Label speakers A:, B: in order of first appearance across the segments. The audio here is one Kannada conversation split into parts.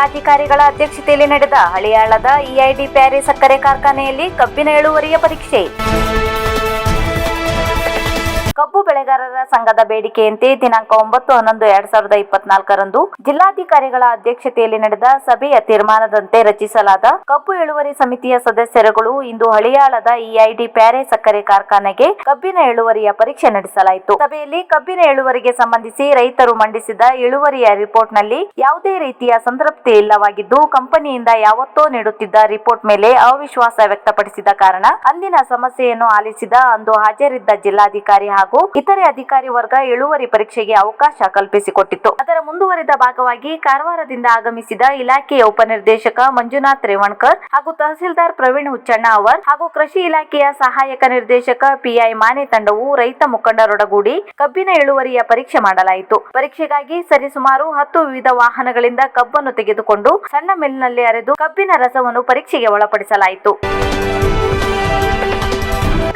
A: ಜಿಲ್ಲಾಧಿಕಾರಿಗಳ ಅಧ್ಯಕ್ಷತೆಯಲ್ಲಿ ನಡೆದ ಹಳಿಯಾಳದ ಇಐಡಿ ಪ್ಯಾರಿ ಸಕ್ಕರೆ ಕಾರ್ಖಾನೆಯಲ್ಲಿ ಕಬ್ಬಿನ ಇಳುವರಿಯ ಪರೀಕ್ಷೆ. ಕಬ್ಬು ಬೆಳೆಗಾರರ ಸಂಘದ ಬೇಡಿಕೆಯಂತೆ ದಿನಾಂಕ ಒಂಬತ್ತು, ಹನ್ನೊಂದು, ಎರಡ್ ಸಾವಿರದ ಇಪ್ಪತ್ನಾಲ್ಕರಂದು ಜಿಲ್ಲಾಧಿಕಾರಿಗಳ ಅಧ್ಯಕ್ಷತೆಯಲ್ಲಿ ನಡೆದ ಸಭೆಯ ತೀರ್ಮಾನದಂತೆ ರಚಿಸಲಾದ ಕಬ್ಬು ಇಳುವರಿ ಸಮಿತಿಯ ಸದಸ್ಯರುಗಳು ಇಂದು ಹಳಿಯಾಳದ ಇಐಡಿ ಪ್ಯಾರೆ ಸಕ್ಕರೆ ಕಾರ್ಖಾನೆಗೆ ಕಬ್ಬಿನ ಇಳುವರಿಯ ಪರೀಕ್ಷೆ ನಡೆಸಲಾಯಿತು. ಸಭೆಯಲ್ಲಿ ಕಬ್ಬಿನ ಇಳುವರಿಗೆ ಸಂಬಂಧಿಸಿ ರೈತರು ಮಂಡಿಸಿದ ಇಳುವರಿಯ ರಿಪೋರ್ಟ್ನಲ್ಲಿ ಯಾವುದೇ ರೀತಿಯ ಸಂತೃಪ್ತಿ ಇಲ್ಲವಾಗಿದ್ದು, ಕಂಪನಿಯಿಂದ ಯಾವತ್ತೋ ನೀಡುತ್ತಿದ್ದ ರಿಪೋರ್ಟ್ ಮೇಲೆ ಅವಿಶ್ವಾಸ ವ್ಯಕ್ತಪಡಿಸಿದ ಕಾರಣ, ಅಂದಿನ ಸಮಸ್ಯೆಯನ್ನು ಆಲಿಸಿದ ಅಂದು ಹಾಜರಿದ್ದ ಜಿಲ್ಲಾಧಿಕಾರಿ ಹಾಗೂ ಇತರೆ ಅಧಿಕಾರಿ ವರ್ಗ ಇಳುವರಿ ಪರೀಕ್ಷೆಗೆ ಅವಕಾಶ ಕಲ್ಪಿಸಿಕೊಟ್ಟಿತ್ತು. ಅದರ ಮುಂದುವರಿದ ಭಾಗವಾಗಿ ಕಾರವಾರದಿಂದ ಆಗಮಿಸಿದ ಇಲಾಖೆಯ ಉಪನಿರ್ದೇಶಕ ಮಂಜುನಾಥ್ ರೇವಣ್ಕರ್ ಹಾಗೂ ತಹಸೀಲ್ದಾರ್ ಪ್ರವೀಣ್ ಹುಚ್ಚಣ್ಣ ಅವರ್ ಹಾಗೂ ಕೃಷಿ ಇಲಾಖೆಯ ಸಹಾಯಕ ನಿರ್ದೇಶಕ ಪಿಐ ಮಾನೆ ತಂಡವು ರೈತ ಮುಖಂಡರೊಡಗೂಡಿ ಕಬ್ಬಿನ ಇಳುವರಿಯ ಪರೀಕ್ಷೆ ಮಾಡಲಾಯಿತು. ಪರೀಕ್ಷೆಗಾಗಿ ಸರಿಸುಮಾರು ಹತ್ತು ವಿವಿಧ ವಾಹನಗಳಿಂದ ಕಬ್ಬನ್ನು ತೆಗೆದುಕೊಂಡು ಸಣ್ಣ ಮಿಲ್ನಲ್ಲಿ ಅರೆದು ಕಬ್ಬಿನ ರಸವನ್ನು ಪರೀಕ್ಷೆಗೆ ಒಳಪಡಿಸಲಾಯಿತು.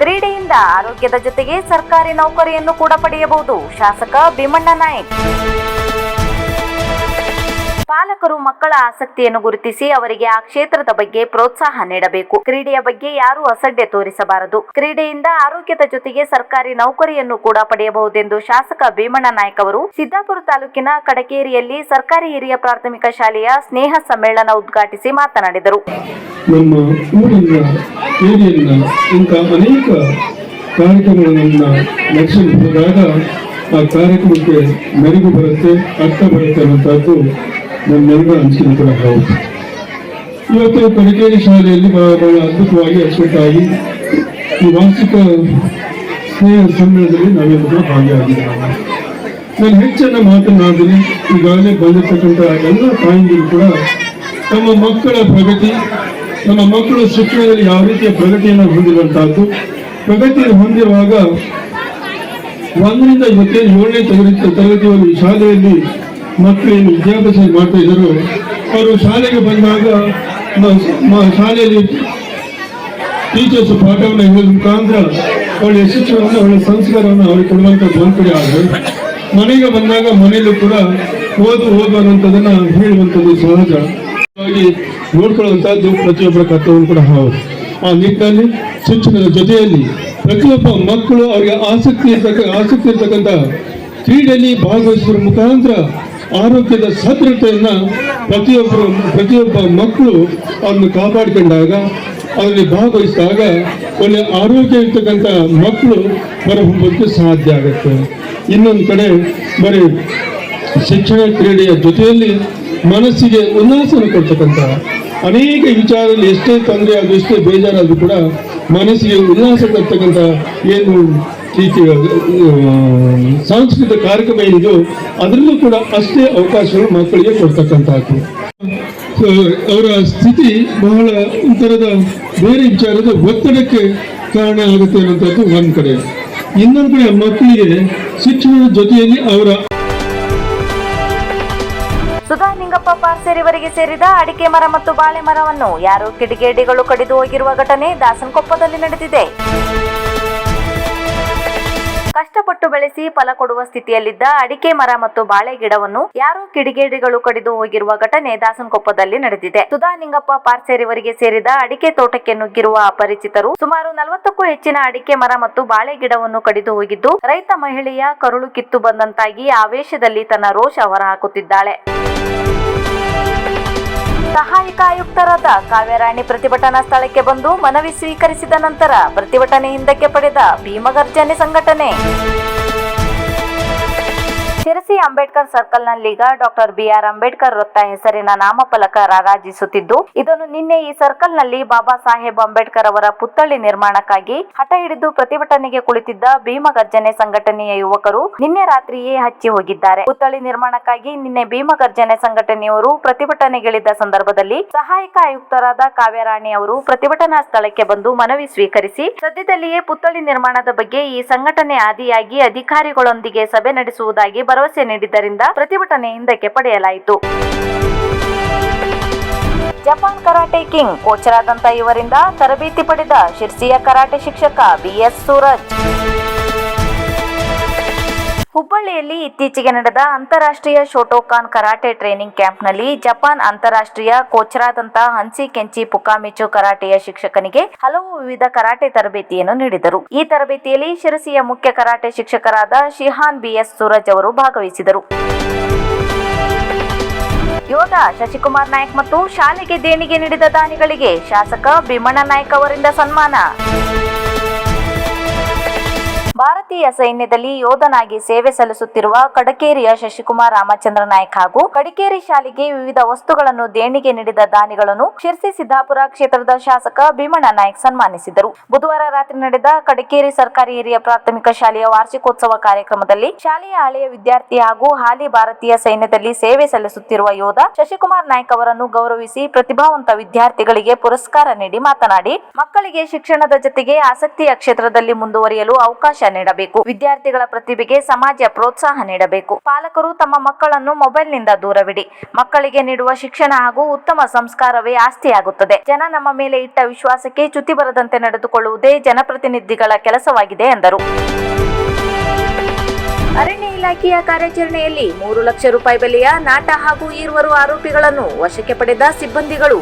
A: ಕ್ರೀಡೆಯಿಂದ ಆರೋಗ್ಯದ ಜೊತೆಗೆ ಸರ್ಕಾರಿ ನೌಕರಿಯನ್ನು ಕೂಡ ಪಡೆಯಬಹುದು. ಶಾಸಕ ಭೀಮಣ್ಣ ನಾಯಕ್. ಪಾಲಕರು ಮಕ್ಕಳ ಆಸಕ್ತಿಯನ್ನು ಗುರುತಿಸಿ ಅವರಿಗೆ ಆ ಕ್ಷೇತ್ರದ ಬಗ್ಗೆ ಪ್ರೋತ್ಸಾಹ ನೀಡಬೇಕು. ಕ್ರೀಡೆಯ ಬಗ್ಗೆ ಯಾರೂ ಅಸಡ್ಡೆ ತೋರಿಸಬಾರದು. ಕ್ರೀಡೆಯಿಂದ ಆರೋಗ್ಯದ ಜೊತೆಗೆ ಸರ್ಕಾರಿ ನೌಕರಿಯನ್ನು ಕೂಡ ಪಡೆಯಬಹುದೆಂದು ಶಾಸಕ ಭೀಮಣ್ಣ ನಾಯ್ಕ ಅವರು ಸಿದ್ದಾಪುರ ತಾಲೂಕಿನ ಕಡಕೇರಿಯಲ್ಲಿ ಸರ್ಕಾರಿ ಹಿರಿಯ ಪ್ರಾಥಮಿಕ ಶಾಲೆಯ ಸ್ನೇಹ ಸಮ್ಮೇಳನ ಉದ್ಘಾಟಿಸಿ ಮಾತನಾಡಿದರು.
B: ನಮ್ಮ ಊರಿನ ಅನೇಕ ನಡೆಸಲು ಆ ಕಾರ್ಯಕ್ರಮಕ್ಕೆ ಮೆರುಗು ಬರುತ್ತೆ, ಅರ್ಥ ಬರುತ್ತೆ ಅನ್ನುವಂಥದ್ದು ನಮ್ಮೆಲ್ಲರ ಅನಿಸಿಕೆ ಕೂಡ ಹೌದು. ಇವತ್ತು ಕಡಕೇರಿ ಶಾಲೆಯಲ್ಲಿ ಬಹಳ ಅದ್ಭುತವಾಗಿ ಅಚ್ಚುಕಟ್ಟಾಗಿ ಈ ವಾರ್ಷಿಕ ಸ್ನೇಹ ಸಮ್ಮೇಳನದಲ್ಲಿ ನಾವೆಲ್ಲರೂ ಭಾಗಿಯಾಗಿದ್ದೇವೆ. ನಾನು ಹೆಚ್ಚನ್ನ ಮಾತನಾಡಿದ್ರೆ ಈಗಾಗಲೇ ಬಂದಿರತಕ್ಕಂಥ ಎಲ್ಲ ತಾಯಿಗಳು ಕೂಡ ತಮ್ಮ ಮಕ್ಕಳ ಪ್ರಗತಿ ನಮ್ಮ ಮಕ್ಕಳು ಶಿಕ್ಷಣದಲ್ಲಿ ಯಾವ ರೀತಿಯ ಪ್ರಗತಿಯನ್ನು ಹೊಂದಿರುವಂತಹದ್ದು, ಪ್ರಗತಿಯನ್ನು ಹೊಂದಿರುವಾಗ ಒಂದರಿಂದ ಇವತ್ತೇ ಏಳನೇ ತರಗತಿ ತರಗತಿಯಲ್ಲಿ ಶಾಲೆಯಲ್ಲಿ ಮಕ್ಕಳೇನು ವಿದ್ಯಾಭ್ಯಾಸ ಮಾಡ್ತಾ ಇದ್ದರು. ಅವರು ಶಾಲೆಗೆ ಬಂದಾಗ ಶಾಲೆಯಲ್ಲಿ ಟೀಚರ್ಸ್ ಪಾಠವನ್ನು ಹೇಳೋದ್ರ. ಮುಖಾಂತರ ಅವಳ ಶಿಕ್ಷಣವನ್ನು ಅವಳ ಸಂಸ್ಕಾರವನ್ನು ಅವರಿಗೆ ಕೊಡುವಂಥ ಜನಪ್ರಿಯ ಆದರು. ಮನೆಗೆ ಬಂದಾಗ ಮನೆಯಲ್ಲೂ ಕೂಡ ಓದು ಓದು ಅನ್ನೋಂಥದ್ದನ್ನ ಹೇಳುವಂಥದ್ದು ಸಹಜ. ನೋಡ್ಕೊಳ್ಳುವಂಥದ್ದು ಪ್ರತಿಯೊಬ್ಬರ ಕರ್ತವ್ಯ ಕೂಡ ಹೌದು. ಆ ನಿಟ್ಟಿನಲ್ಲಿ, ಶಿಕ್ಷಣದ ಜೊತೆಯಲ್ಲಿ ಪ್ರತಿಯೊಬ್ಬ ಮಕ್ಕಳು ಅವರಿಗೆ ಆಸಕ್ತಿ ಇರ್ತಕ್ಕ ಆಸಕ್ತಿ ಇರ್ತಕ್ಕಂಥ ಕ್ರೀಡೆಯಲ್ಲಿ ಭಾಗವಹಿಸುವ ಮುಖಾಂತರ ಆರೋಗ್ಯದ ಸದೃಢತೆಯನ್ನು ಪ್ರತಿಯೊಬ್ಬರು ಪ್ರತಿಯೊಬ್ಬ ಮಕ್ಕಳು ಅದನ್ನು ಕಾಪಾಡಿಕೊಂಡಾಗ ಅದರಲ್ಲಿ ಭಾಗವಹಿಸಿದಾಗ ಒಳ್ಳೆ ಆರೋಗ್ಯ ಇರ್ತಕ್ಕಂಥ ಮಕ್ಕಳು ಹೊರಹೊಮ್ಮಕ್ಕೆ ಸಾಧ್ಯ ಆಗುತ್ತೆ. ಇನ್ನೊಂದು ಕಡೆ ಬರೀ ಶಿಕ್ಷಣ ಕ್ರೀಡೆಯ ಜೊತೆಯಲ್ಲಿ ಮನಸ್ಸಿಗೆ ಉಲ್ಲಾಸನ ಕೊಡ್ತಕ್ಕಂಥ ಅನೇಕ ವಿಚಾರದಲ್ಲಿ ಎಷ್ಟೇ ತೊಂದರೆ ಆದರೂ, ಎಷ್ಟೇ ಬೇಜಾರಾದರೂ ಕೂಡ ಮನಸ್ಸಿಗೆ ಉಲ್ಲಾಸ ಕೊಡ್ತಕ್ಕಂಥ ಏನು ಆ, ಸಾಂಸ್ಕೃತಿಕ ಕಾರ್ಯಕ್ರಮ ಏನಿದೆಯೋ ಅದರಲ್ಲೂ ಕೂಡ ಅಷ್ಟೇ ಅವಕಾಶಗಳು ಮಕ್ಕಳಿಗೆ ಕೊಡ್ತಕ್ಕಂಥದ್ದು. ಅವರ ಸ್ಥಿತಿ ಬಹಳ ಒಂಥರದ ಬೇರೆ ವಿಚಾರದ ಒತ್ತಡಕ್ಕೆ ಕಾರಣ ಆಗುತ್ತೆ ಅನ್ನೋಂಥದ್ದು ಒಂದ್ ಕಡೆ. ಇನ್ನೊಂದು ಕಡೆ ಮಕ್ಕಳಿಗೆ ಶಿಕ್ಷಣದ ಜೊತೆಯಲ್ಲಿ ಅವರ
A: ಸುಧಾ ನಿಂಗಪ್ಪ ಪಾರ್ಸೇರಿವರಿಗೆ ಸೇರಿದ ಅಡಿಕೆ ಮರ ಮತ್ತು ಬಾಳೆ ಮರವನ್ನು ಯಾರು ಕಿಡಿಗೇಡಿಗಳು ಕಡಿದು ಹೋಗಿರುವ ಘಟನೆ ದಾಸನಕೊಪ್ಪದಲ್ಲಿ ನಡೆದಿದೆ. ಕಷ್ಟಪಟ್ಟು ಬೆಳೆಸಿ ಫಲ ಕೊಡುವ ಸ್ಥಿತಿಯಲ್ಲಿದ್ದ ಅಡಿಕೆ ಮರ ಮತ್ತು ಬಾಳೆ ಗಿಡವನ್ನು ಯಾರೋ ಕಿಡಿಗೇಡಿಗಳು ಕಡಿದು ಹೋಗಿರುವ ಘಟನೆ ದಾಸನಕೊಪ್ಪದಲ್ಲಿ ನಡೆದಿದೆ. ಸುಧಾ ನಿಂಗಪ್ಪ ಪಾರ್ಸೇರಿವರಿಗೆ ಸೇರಿದ ಅಡಿಕೆ ತೋಟಕ್ಕೆ ನುಗ್ಗಿರುವ ಅಪರಿಚಿತರು ಸುಮಾರು ನಲವತ್ತಕ್ಕೂ ಹೆಚ್ಚಿನ ಅಡಿಕೆ ಮರ ಮತ್ತು ಬಾಳೆ ಗಿಡವನ್ನು ಕಡಿದು ಹೋಗಿದ್ದು, ರೈತ ಮಹಿಳೆಯ ಕರುಳು ಕಿತ್ತು ಬಂದಂತಾಗಿ ಆವೇಶದಲ್ಲಿ ತನ್ನ ರೋಷ ಹೊರಹಾಕುತ್ತಿದ್ದಾಳೆ. ಸಹಾಯಕ ಆಯುಕ್ತರಾದ ಕಾವ್ಯರಾಣಿ ಪ್ರತಿಭಟನಾ ಸ್ಥಳಕ್ಕೆ ಬಂದು ಮನವಿ ಸ್ವೀಕರಿಸಿದ ನಂತರ ಪ್ರತಿಭಟನೆ ಹಿಂದಕ್ಕೆ ಪಡೆದ ಭೀಮಗರ್ಜನೆ ಸಂಘಟನೆ. ಶಿರಸಿ ಅಂಬೇಡ್ಕರ್ ಸರ್ಕಲ್ನಲ್ಲೀಗ ಡಾಕ್ಟರ್ ಬಿಆರ್ ಅಂಬೇಡ್ಕರ್ ವೃತ್ತ ಹೆಸರಿನ ನಾಮಫಲಕ ರಾರಾಜಿಸುತ್ತಿದ್ದು, ಇದನ್ನು ನಿನ್ನೆ ಈ ಸರ್ಕಲ್ನಲ್ಲಿ ಬಾಬಾ ಸಾಹೇಬ್ ಅಂಬೇಡ್ಕರ್ ಅವರ ಪುತ್ಥಳಿ ನಿರ್ಮಾಣಕ್ಕಾಗಿ ಹಠ ಹಿಡಿದು ಪ್ರತಿಭಟನೆಗೆ ಕುಳಿತಿದ್ದ ಭೀಮಗರ್ಜನೆ ಸಂಘಟನೆಯ ಯುವಕರು ನಿನ್ನೆ ರಾತ್ರಿಯೇ ಹಚ್ಚಿ ಹೋಗಿದ್ದಾರೆ. ಪುತ್ಥಳಿ ನಿರ್ಮಾಣಕ್ಕಾಗಿ ನಿನ್ನೆ ಭೀಮಗರ್ಜನೆ ಸಂಘಟನೆಯವರು ಪ್ರತಿಭಟನೆಗಿಳಿದ ಸಂದರ್ಭದಲ್ಲಿ ಸಹಾಯಕ ಆಯುಕ್ತರಾದ ಕಾವ್ಯರಾಣಿ ಅವರು ಪ್ರತಿಭಟನಾ ಸ್ಥಳಕ್ಕೆ ಬಂದು ಮನವಿ ಸ್ವೀಕರಿಸಿ, ಸದ್ಯದಲ್ಲಿಯೇ ಪುತ್ಥಳಿ ನಿರ್ಮಾಣದ ಬಗ್ಗೆ ಈ ಸಂಘಟನೆ ಆದಿಯಾಗಿ ಅಧಿಕಾರಿಗಳೊಂದಿಗೆ ಸಭೆ ನಡೆಸುವುದಾಗಿ ಭರವಸೆ ನೀಡಿದ್ದರಿಂದ ಪ್ರತಿಭಟನೆ ಹಿಂದಕ್ಕೆ ಪಡೆಯಲಾಯಿತು ಜಪಾನ್ ಕರಾಟೆ ಕಿಂಗ್ ಕೋಚರಾದಂತ ಇವರಿಂದ ತರಬೇತಿ ಪಡೆದ ಶಿರ್ಸಿಯ ಕರಾಟೆ ಶಿಕ್ಷಕ ಬಿಎಸ್ ಸೂರಜ್. ಹುಬ್ಬಳ್ಳಿಯಲ್ಲಿ ಇತ್ತೀಚೆಗೆ ನಡೆದ ಅಂತಾರಾಷ್ಟ್ರೀಯ ಶೋಟೋಕಾನ್ ಕರಾಟೆ ಟ್ರೈನಿಂಗ್ ಕ್ಯಾಂಪ್ನಲ್ಲಿ ಜಪಾನ್ ಅಂತಾರಾಷ್ಟ್ರೀಯ ಕೋಚರಾದಂತಹ ಹನ್ಸಿ ಕೆಂಚಿ ಪುಕಾಮಿಚು ಕರಾಟೆಯ ಶಿಕ್ಷಕನಿಗೆ ಹಲವು ವಿವಿಧ ಕರಾಟೆ ತರಬೇತಿಯನ್ನು ನೀಡಿದರು. ಈ ತರಬೇತಿಯಲ್ಲಿ ಶಿರಸಿಯ ಮುಖ್ಯ ಕರಾಟೆ ಶಿಕ್ಷಕರಾದ ಶಿಹಾನ್ ಬಿಎಸ್ ಸೂರಜ್ ಅವರು ಭಾಗವಹಿಸಿದರು. ಯೋಗ ಶಶಿಕುಮಾರ್ ನಾಯ್ಕ್ ಮತ್ತು ಶಾಲೆಗೆ ದೇಣಿಗೆ ನೀಡಿದ ದಾನಿಗಳಿಗೆ ಶಾಸಕ ಭೀಮಣ್ಣ ನಾಯಕ್ ಅವರಿಂದ ಸನ್ಮಾನ. ಭಾರತೀಯ ಸೈನ್ಯದಲ್ಲಿ ಯೋಧನಾಗಿ ಸೇವೆ ಸಲ್ಲಿಸುತ್ತಿರುವ ಕಡಕೇರಿಯ ಶಶಿಕುಮಾರ್ ರಾಮಚಂದ್ರ ನಾಯ್ಕ ಹಾಗೂ ಕಡಿಕೇರಿ ಶಾಲೆಗೆ ವಿವಿಧ ವಸ್ತುಗಳನ್ನು ದೇಣಿಗೆ ನೀಡಿದ ದಾನಿಗಳನ್ನು ಶಿರ್ಸಿ ಸಿದ್ದಾಪುರ ಕ್ಷೇತ್ರದ ಶಾಸಕ ಭೀಮಣ್ಣ ನಾಯ್ಕ್ ಸನ್ಮಾನಿಸಿದರು. ಬುಧವಾರ ರಾತ್ರಿ ನಡೆದ ಕಡಕೇರಿ ಸರ್ಕಾರಿ ಹಿರಿಯ ಪ್ರಾಥಮಿಕ ಶಾಲೆಯ ವಾರ್ಷಿಕೋತ್ಸವ ಕಾರ್ಯಕ್ರಮದಲ್ಲಿ ಶಾಲೆಯ ಹಳೆಯ ವಿದ್ಯಾರ್ಥಿ ಹಾಗೂ ಹಾಲಿ ಭಾರತೀಯ ಸೈನ್ಯದಲ್ಲಿ ಸೇವೆ ಸಲ್ಲಿಸುತ್ತಿರುವ ಯೋಧ ಶಶಿಕುಮಾರ್ ನಾಯಕ್ ಅವರನ್ನು ಗೌರವಿಸಿ ಪ್ರತಿಭಾವಂತ ವಿದ್ಯಾರ್ಥಿಗಳಿಗೆ ಪುರಸ್ಕಾರ ನೀಡಿ ಮಾತನಾಡಿ, ಮಕ್ಕಳಿಗೆ ಶಿಕ್ಷಣದ ಜೊತೆಗೆ ಆಸಕ್ತಿಯ ಕ್ಷೇತ್ರದಲ್ಲಿ ಮುಂದುವರಿಯಲು ಅವಕಾಶ ನೀಡಬೇಕು. ವಿದ್ಯಾರ್ಥಿಗಳ ಪ್ರತಿಭೆಗೆ ಸಮಾಜ ಪ್ರೋತ್ಸಾಹ ನೀಡಬೇಕು. ಪಾಲಕರು ತಮ್ಮ ಮಕ್ಕಳನ್ನು ಮೊಬೈಲ್ನಿಂದ ದೂರವಿಡಿ. ಮಕ್ಕಳಿಗೆ ನೀಡುವ ಶಿಕ್ಷಣ ಹಾಗೂ ಉತ್ತಮ ಸಂಸ್ಕಾರವೇ ಆಸ್ತಿಯಾಗುತ್ತದೆ. ಜನ ನಮ್ಮ ಮೇಲೆ ಇಟ್ಟ ವಿಶ್ವಾಸಕ್ಕೆ ಚ್ಯುತಿ ಬರದಂತೆ ನಡೆದುಕೊಳ್ಳುವುದೇ ಜನಪ್ರತಿನಿಧಿಗಳ ಕೆಲಸವಾಗಿದೆ, ಎಂದರು. ಅರಣ್ಯ ಇಲಾಖೆಯ ಕಾರ್ಯಾಚರಣೆಯಲ್ಲಿ ಮೂರು ಲಕ್ಷ ರೂಪಾಯಿ ಬೆಲೆಯ ನಾಟ ಹಾಗೂ ಈರ್ವರು ಆರೋಪಿಗಳನ್ನು ವಶಕ್ಕೆ ಪಡೆದ ಸಿಬ್ಬಂದಿಗಳು.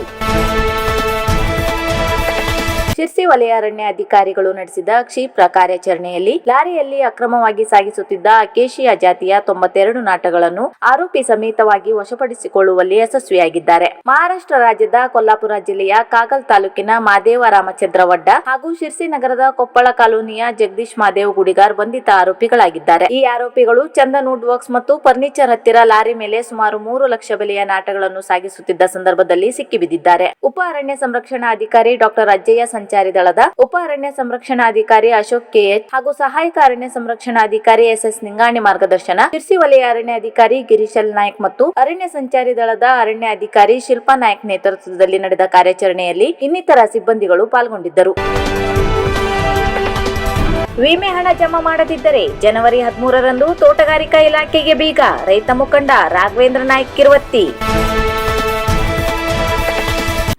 A: ಶಿರ್ಸಿ ವಲಯ ಅರಣ್ಯ ಅಧಿಕಾರಿಗಳು ನಡೆಸಿದ ಕ್ಷಿಪ್ರ ಕಾರ್ಯಾಚರಣೆಯಲ್ಲಿ ಲಾರಿಯಲ್ಲಿ ಅಕ್ರಮವಾಗಿ ಸಾಗಿಸುತ್ತಿದ್ದ ಅಕೇಶಿಯಾ ಜಾತಿಯ ತೊಂಬತ್ತೆರಡು ನಾಟಗಳನ್ನು ಆರೋಪಿ ಸಮೇತವಾಗಿ ವಶಪಡಿಸಿಕೊಳ್ಳುವಲ್ಲಿ ಯಶಸ್ವಿಯಾಗಿದ್ದಾರೆ. ಮಹಾರಾಷ್ಟ್ರ ರಾಜ್ಯದ ಕೊಲ್ಲಾಪುರ ಜಿಲ್ಲೆಯ ಕಾಗಲ್ ತಾಲೂಕಿನ ಮಾದೇವ ರಾಮಚಂದ್ರ ವಡ್ಡ ಹಾಗೂ ಶಿರ್ಸಿ ನಗರದ ಕೊಪ್ಪಳ ಕಾಲೋನಿಯ ಜಗದೀಶ್ ಮಾದೇವ್ ಗುಡಿಗಾರ್ ಬಂಧಿತ ಆರೋಪಿಗಳಾಗಿದ್ದಾರೆ. ಈ ಆರೋಪಿಗಳು ಚಂದನ್ ವುಡ್ ವರ್ಕ್ಸ್ ಮತ್ತು ಫರ್ನಿಚರ್ ಹತ್ತಿರ ಲಾರಿ ಮೇಲೆ ಸುಮಾರು ಮೂರು ಲಕ್ಷ ಬೆಲೆಯ ನಾಟಗಳನ್ನು ಸಾಗಿಸುತ್ತಿದ್ದ ಸಂದರ್ಭದಲ್ಲಿ ಸಿಕ್ಕಿಬಿದ್ದಿದ್ದಾರೆ. ಉಪ ಅರಣ್ಯ ಸಂರಕ್ಷಣಾ ಅಧಿಕಾರಿ ಡಾಕ್ಟರ್ ಅಜ್ಜಯ್ಯ ಸಂಚಾರಿ ದಳದ ಉಪ ಅರಣ್ಯ ಸಂರಕ್ಷಣಾಧಿಕಾರಿ ಅಶೋಕ್ ಕೆಎಚ್ ಹಾಗೂ ಸಹಾಯಕ ಅರಣ್ಯ ಸಂರಕ್ಷಣಾಧಿಕಾರಿ ಎಸ್ ಎಸ್ ನಿಂಗಾಣಿ ಮಾರ್ಗದರ್ಶನ, ಶಿರ್ಸಿ ವಲಯ ಅರಣ್ಯ ಅಧಿಕಾರಿ ಗಿರೀಶಲ್ ನಾಯ್ಕ ಮತ್ತು ಅರಣ್ಯ ಸಂಚಾರಿ ದಳದ ಅರಣ್ಯ ಅಧಿಕಾರಿ ಶಿಲ್ಪಾ ನಾಯಕ್ ನೇತೃತ್ವದಲ್ಲಿ ನಡೆದ ಕಾರ್ಯಾಚರಣೆಯಲ್ಲಿ ಇನ್ನಿತರ ಸಿಬ್ಬಂದಿಗಳು ಪಾಲ್ಗೊಂಡಿದ್ದರು. ವಿಮೆ ಹಣ ಜಮಾ ಮಾಡದಿದ್ದರೆ ಜನವರಿ ಹದಿಮೂರರಂದು ತೋಟಗಾರಿಕಾ ಇಲಾಖೆಗೆ ಬೀಗ, ರೈತ ಮುಖಂಡ ರಾಘವೇಂದ್ರ ನಾಯ್ಕ್ ಕಿರುವತ್ತಿ.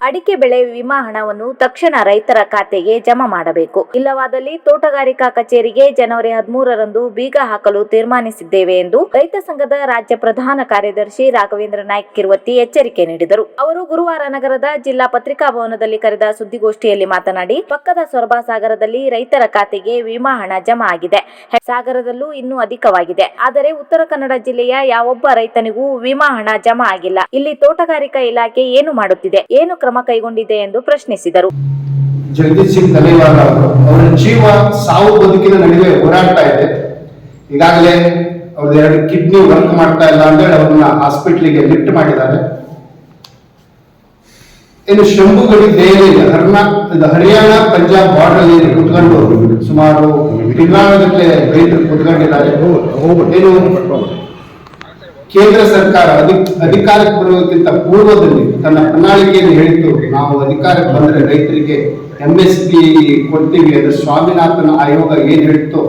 A: ಅಡಿಕೆ ಬೆಳೆ ವಿಮಾ ಹಣವನ್ನು ತಕ್ಷಣ ರೈತರ ಖಾತೆಗೆ ಜಮಾ ಮಾಡಬೇಕು. ಇಲ್ಲವಾದಲ್ಲಿ ತೋಟಗಾರಿಕಾ ಕಚೇರಿಗೆ ಜನವರಿ ಹದಿಮೂರರಂದು ಬೀಗ ಹಾಕಲು ತೀರ್ಮಾನಿಸಿದ್ದೇವೆ ಎಂದು ರೈತ ಸಂಘದ ರಾಜ್ಯ ಪ್ರಧಾನ ಕಾರ್ಯದರ್ಶಿ ರಾಘವೇಂದ್ರ ನಾಯ್ಕ ಕಿರುವತ್ತಿ ಎಚ್ಚರಿಕೆ ನೀಡಿದರು. ಅವರು ಗುರುವಾರ ನಗರದ ಜಿಲ್ಲಾ ಪತ್ರಿಕಾ ಭವನದಲ್ಲಿ ಕರೆದ ಸುದ್ದಿಗೋಷ್ಠಿಯಲ್ಲಿ ಮಾತನಾಡಿ, ಪಕ್ಕದ ಸೊರಬ ಸಾಗರದಲ್ಲಿ ರೈತರ ಖಾತೆಗೆ ವಿಮಾ ಹಣ ಜಮಾ ಆಗಿದೆ. ಸಾಗರದಲ್ಲೂ ಇನ್ನೂ ಅಧಿಕವಾಗಿದೆ. ಆದರೆ ಉತ್ತರ ಕನ್ನಡ ಜಿಲ್ಲೆಯ ಯಾವೊಬ್ಬ ರೈತನಿಗೂ ವಿಮಾ ಹಣ ಜಮಾ ಆಗಿಲ್ಲ. ಇಲ್ಲಿ ತೋಟಗಾರಿಕಾ ಇಲಾಖೆ ಏನು ಮಾಡುತ್ತಿದೆ? ಏನು ಕ್ರಮ ಕೈಗೊಂಡಿದೆ ಎಂದು ಪ್ರಶ್ನಿಸಿದರು.
C: ಜಗದೀಶ್ ಸಿಂಗ್ ತಲೆವಾರ ಅವರ ಜೀವ ಸಾವು ಬದುಕಿನ ನಡುವೆ ಹೋರಾಡ್ತಾ ಇದೆ. ಈಗಾಗಲೇ ಅವ್ರದ್ದು ಎರಡು ಕಿಡ್ನಿ ವರ್ಕ್ ಮಾಡ್ತಾ ಇಲ್ಲ ಅಂತೇಳಿ ಅವ್ರನ್ನ ಹಾಸ್ಪಿಟ್ಲಿಗೆ ಲಿಫ್ಟ್ ಮಾಡಿದ್ದಾರೆ. ಇನ್ನು ಶಂಭುಗಡಿ ದೇಹಲಿ ಹರ್ನಾ ಹರಿಯಾಣ ಪಂಜಾಬ್ ಬಾರ್ಡರ್ ಅಲ್ಲಿ ಕುತ್ಕೊಂಡು ಸುಮಾರು ತಿಂಗಳಗಟ್ಟಲೆ ರೈತರು ಕುತ್ಕೊಂಡಿದ್ದಾರೆ. ಏನು ಕೇಂದ್ರ ಸರ್ಕಾರ ಅಧಿ, ಅಧಿಕಾರಕ್ಕೆ ಬರುವುದಕ್ಕಿಂತ ಪೂರ್ವದಲ್ಲಿ ತನ್ನ ಪ್ರಣಾಳಿಕೆಯನ್ನು ಹೇಳಿತ್ತು ನಾವು ಅಧಿಕಾರಕ್ಕೆ ಬಂದರೆ ರೈತರಿಗೆ ಎಂ ಎಸ್ ಪಿ ಕೊಡ್ತೀವಿ, ಅದು ಸ್ವಾಮಿನಾಥನ್ ಆಯೋಗ ಏನ್ ಹೇಳಿತ್ತು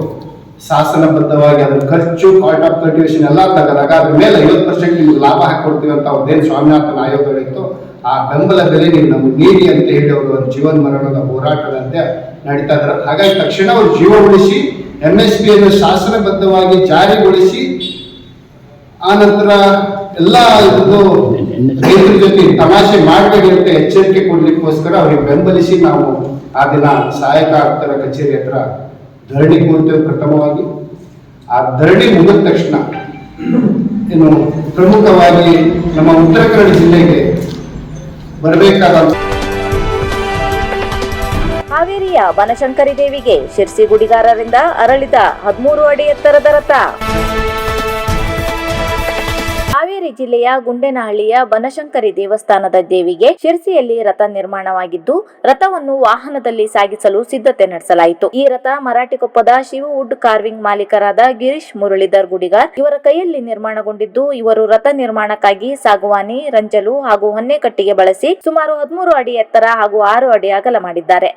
C: ಶಾಸನಬದ್ಧವಾಗಿ ಅದ್ರ ಖರ್ಚು ಪಾರ್ಟ್ ಆಫ್ ಕಲ್ಟಿವೇಶನ್ ಎಲ್ಲ ತಗದಾಗ ಅದ್ರ ಮೇಲೆ ಐವತ್ತು ಪರ್ಸೆಂಟ್ ನಿಮ್ಗೆ ಲಾಭ ಹಾಕೊಡ್ತೀವಿ ಅಂತ ಅವ್ರದ್ದೇನು ಸ್ವಾಮಿನಾಥನ್ ಆಯೋಗ ಹೇಳಿತ್ತು, ಆ ಬೆಂಬಲ ಬೆಲೆ ನೀವು ನಮ್ಗೆ ನೀಡಿ ಅಂತ ಹೇಳಿ ಅವರು ಒಂದು ಜೀವನ ಮರಣದ ಹೋರಾಟದಂತೆ ನಡೀತಾ ಇದ್ದಾರೆ. ಹಾಗಾಗಿ ತಕ್ಷಣ ಅವ್ರು ಜೀವ ಉಳಿಸಿ ಎಂ ಎಸ್ ಪಿ ಅನ್ನು ಶಾಸನಬದ್ಧವಾಗಿ ಜಾರಿಗೊಳಿಸಿ ಆ ನಂತರ ಎಲ್ಲ ಇದ್ದು ರೈತರ ಜೊತೆ ತಮಾಷೆ ಮಾಡಬೇಡಿ ಅಂತ ಎಚ್ಚರಿಕೆ ಕೊಡ್ಲಿಕ್ಕೋಸ್ಕರ ಅವ್ರಿಗೆ ಬೆಂಬಲಿಸಿ ನಾವು ಆ ದಿನ ಸಹಾಯಕ ಆಯುಕ್ತರ ಕಚೇರಿ ಹತ್ರ ಧರಣಿ ಕೂರ್ತೇವೆ ಪ್ರಥಮವಾಗಿ. ಆ ಧರಣಿ ಮುಗಿದ ತಕ್ಷಣ ಏನು ಪ್ರಮುಖವಾಗಿ ನಮ್ಮ ಉತ್ತರ ಕನ್ನಡ ಜಿಲ್ಲೆಗೆ ಬರಬೇಕಾದ
A: ಹಾವೇರಿಯ ಬನಶಂಕರಿ ದೇವಿಗೆ ಶಿರ್ಸಿ ಗುಡಿಗಾರರಿಂದ ಅರಳಿದ ಹದಿಮೂರು ಅಡಿ ಎತ್ತರದ ರಥ. ಹಾವೇರಿ ಜಿಲ್ಲೆಯ ಗುಂಡೇನಹಳ್ಳಿಯ ಬನಶಂಕರಿ ದೇವಸ್ಥಾನದ ದೇವಿಗೆ ಶಿರ್ಸಿಯಲ್ಲಿ ರಥ ನಿರ್ಮಾಣವಾಗಿದ್ದು, ರಥವನ್ನು ವಾಹನದಲ್ಲಿ ಸಾಗಿಸಲು ಸಿದ್ಧತೆ ನಡೆಸಲಾಯಿತು. ಈ ರಥ ಮರಾಠಿಕೊಪ್ಪದ ಶಿವವುಡ್ ಕಾರ್ವಿಂಗ್ ಮಾಲೀಕರಾದ ಗಿರೀಶ್ ಮುರಳೀಧರ್ ಗುಡಿಗಾರ್ ಇವರ ಕೈಯಲ್ಲಿ ನಿರ್ಮಾಣಗೊಂಡಿದ್ದು, ಇವರು ರಥ ನಿರ್ಮಾಣಕ್ಕಾಗಿ ಸಾಗುವಾನಿ, ರಂಜಲು ಹಾಗೂ ಹೊನ್ನೆಕಟ್ಟಿಗೆ ಬಳಸಿ ಸುಮಾರು ಹದಿಮೂರು ಅಡಿ ಎತ್ತರ ಹಾಗೂ ಆರು ಅಡಿ ಅಗಲ ಮಾಡಿದ್ದಾರೆ.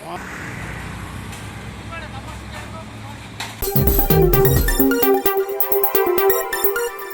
A: ಅವಕಾಶ